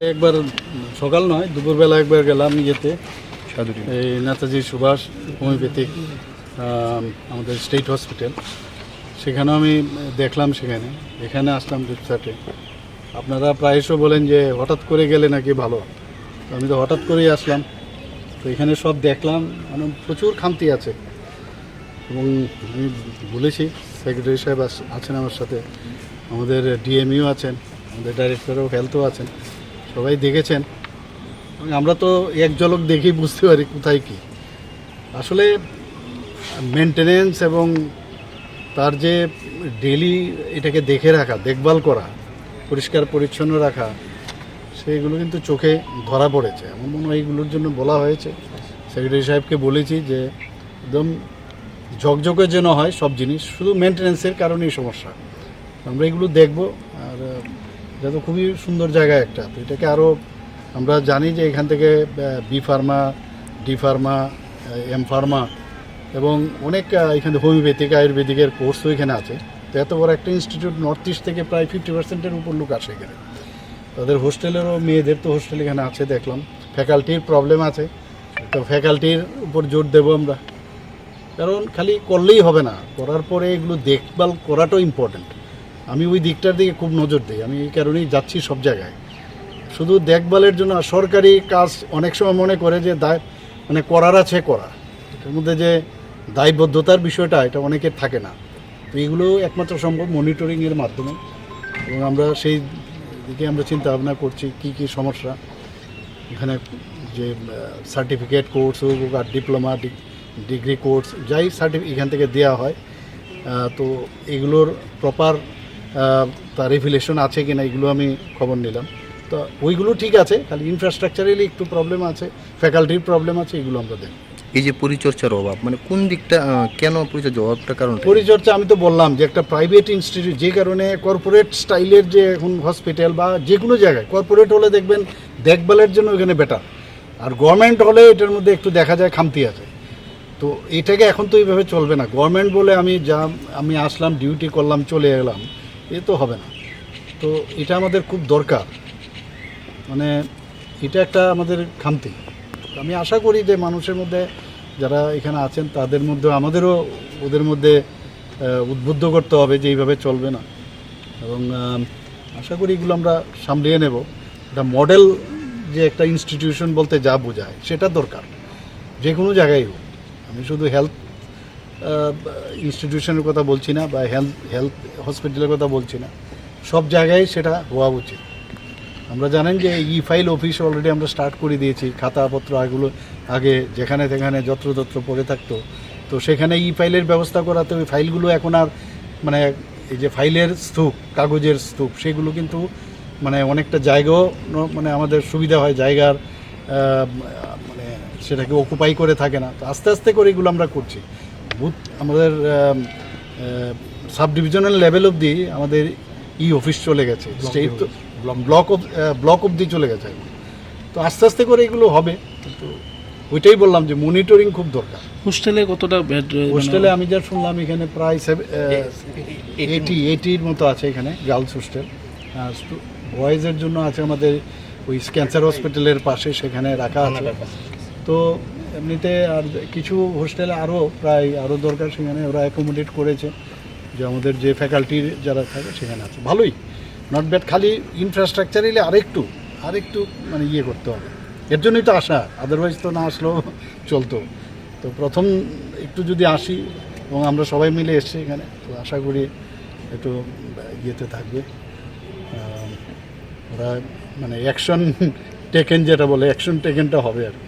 একবার সকাল নয় দুপুরবেলা একবার গেলাম ইয়েতে। এই নেতাজি সুভাষ হোমিওপ্যাথিক আমাদের স্টেট হসপিটাল। সেখানেও আমি দেখলাম সেখানে। এখানে আসলাম রিপসার্টে আপনারা প্রায়শ বলেন যে হঠাৎ করে গেলে নাকি ভালো। তো আমি তো হঠাৎ করেই আসলাম। তো এখানে সব দেখলাম মানে প্রচুর খামতি আছে। এবং আমি বলেছি সেক্রেটারি সাহেব আছেন আমার সাথে। আমাদের ডিএমইও আছেন আমাদের ডাইরেক্টর অফ হেলথও আছেন। সবাই দেখেছেন। আমরা তো এক ঝলক দেখেই বুঝতে পারি কোথায় কি। আসলে মেনটেনেন্স এবং তার যে ডেলি এটাকে দেখে রাখা, দেখভাল করা, পরিষ্কার পরিচ্ছন্ন রাখা, সেইগুলো কিন্তু চোখে ধরা পড়েছে। আমার মনে হয় এইগুলোর জন্য বলা হয়েছে। সেক্রেটারি সাহেবকে বলেছি যে একদম ঝকঝকে যেন হয় সব জিনিস। শুধু মেনটেনেন্সের কারণেই সমস্যা। আমরা এগুলো দেখব আর আহ, এটা তো খুবই সুন্দর জায়গা একটা। তো এটাকে আরও আমরা জানি যে এখান থেকে B pharma D pharma M pharma এবং অনেক এখানে হোমিওপ্যাথিক আয়ুর্বেদিকের কোর্সও এখানে আছে। তো এত বড় একটা ইনস্টিটিউট নর্থ ইস্ট থেকে প্রায় ফিফটি পার্সেন্টের উপর লোক আসে এখানে। তাদের হোস্টেলেরও মেয়েদের তো হোস্টেল এখানে আছে দেখলাম। ফ্যাকাল্টির প্রবলেম আছে। তো ফ্যাকাল্টির উপর জোর দেবো আমরা। কারণ খালি করলেই হবে না। করার পরে এগুলো দেখভাল করাটাও ইম্পর্ট্যান্ট আমি ওই দিকটার দিকে খুব নজর দিই। আমি এই কারণেই যাচ্ছি সব জায়গায়। শুধু দেখভালের জন্য সরকারি কাজ অনেক সময় মনে করে যে দায় মানে করার আছে করা। এটার মধ্যে যে দায়বদ্ধতার বিষয়টা, এটা অনেকের থাকে না। তো এগুলো একমাত্র সম্ভব মনিটরিংয়ের মাধ্যমে। এবং আমরা সেই দিকে আমরা চিন্তা ভাবনা করছি, কি কি সমস্যা। এখানে যে সার্টিফিকেট কোর্স হোক আর ডিপ্লোমা ডিগ্রি কোর্স যাই সার্টিফি এখান থেকে দেওয়া হয়। তো এগুলোর প্রপার তার রেভিলেশন আছে কি না এগুলো আমি খবর নিলাম। তো ওইগুলো ঠিক আছে খালি ইনফ্রাস্ট্রাকচারালি একটু প্রবলেম আছে ফ্যাকাল্টির প্রবলেম আছে এগুলো আমরা দেখব। এই যে পরিচর্যার অভাব মানে কোন দিকটা কেন পরিচর্যার অভাবটা কারণ পরিচর্যা আমি তো বললাম যে একটা প্রাইভেট ইনস্টিটিউট যে কারণে কর্পোরেট স্টাইলের যে এখন হসপিটাল বা যে কোনো জায়গায় কর্পোরেট হলে দেখবেন দেখভালের জন্য এখানে বেটার আর গভর্নমেন্ট হলে এটার মধ্যে একটু দেখা যায় খামতি আছে। তো এটাকে এখন তো এইভাবে চলবে না। গভর্নমেন্ট বলে আমি যা আমি আসলাম ডিউটি করলাম চলে এলাম। এ তো হবে না। তো এটা আমাদের খুব দরকার। মানে এটা একটা আমাদের খামতি। আমি আশা করি যে মানুষের মধ্যে যারা এখানে আছেন, তাদের মধ্যে আমাদেরও ওদের মধ্যে উদ্বুদ্ধ করতে হবে যে এইভাবে চলবে না। এবং আশা করি এগুলো আমরা সামলিয়ে নেব। একটা মডেল যে একটা ইনস্টিটিউশন বলতে যা বোঝায়, সেটা দরকার। যে কোনো জায়গায় হোক। আমি শুধু হেলথ ইনস্টিটিউশনের কথা বলছি না বা হেলথ হেলথ হসপিটালের কথা বলছি না। সব জায়গায় সেটা হওয়া উচিত। আমরা জানেন যে ই ফাইল অফিস অলরেডি আমরা স্টার্ট করে দিয়েছি, খাতাপত্র এগুলো আগে যেখানে যেখানে যত্রতত্র পড়ে থাকতো। তো সেখানে ই ফাইলের ব্যবস্থা করাতে ওই ফাইলগুলো এখন আর মানে এই যে ফাইলের স্তূপ, কাগজের স্তূপ, সেগুলো কিন্তু মানে অনেকটা জায়গাও মানে আমাদের সুবিধা হয়, জায়গার মানে সেটাকে অকুপাই করে থাকে না। তো আস্তে আস্তে করে এগুলো আমরা করছি। বুথ আমাদের সাব ডিভিশনাল লেভেল অবধি আমাদের ই অফিস চলে গেছে স্টেট ব্লক অফ ব্লক অবধি চলে গেছে তো আস্তে আস্তে করে এগুলো হবে কিন্তু ওইটাই বললাম যে মনিটরিং খুব দরকার। হোস্টেলে কতটা বেড হোস্টেলে আমি যা শুনলাম এখানে প্রায় এইটি এইটির মতো আছে এখানে গার্লস হোস্টেল বয়েজের জন্য আছে আমাদের ওই ক্যান্সার হসপিটালের পাশে সেখানে রাখা আছে। তো এমনিতে আর কিছু হোস্টেলে আরও প্রায় আরও দরকার, সেখানে ওরা অ্যাকোমোডেট করেছে। যে আমাদের যে ফ্যাকাল্টির যারা থাকে সেখানে আছে। ভালোই। নট ব্যাড খালি ইনফ্রাস্ট্রাকচার এলে আরেকটু আরেকটু মানে ইয়ে করতে হবে। এর জন্যই তো আসা আদারওয়াইজ তো না আসলেও চলতো। তো প্রথম একটু যদি আসি, এবং আমরা সবাই মিলে এসছি এখানে, তো আশা করি একটু ইয়েতে থাকবে। ওরা মানে অ্যাকশন টেকেন যেটা বলে অ্যাকশন টেকেনটা হবে আর কি।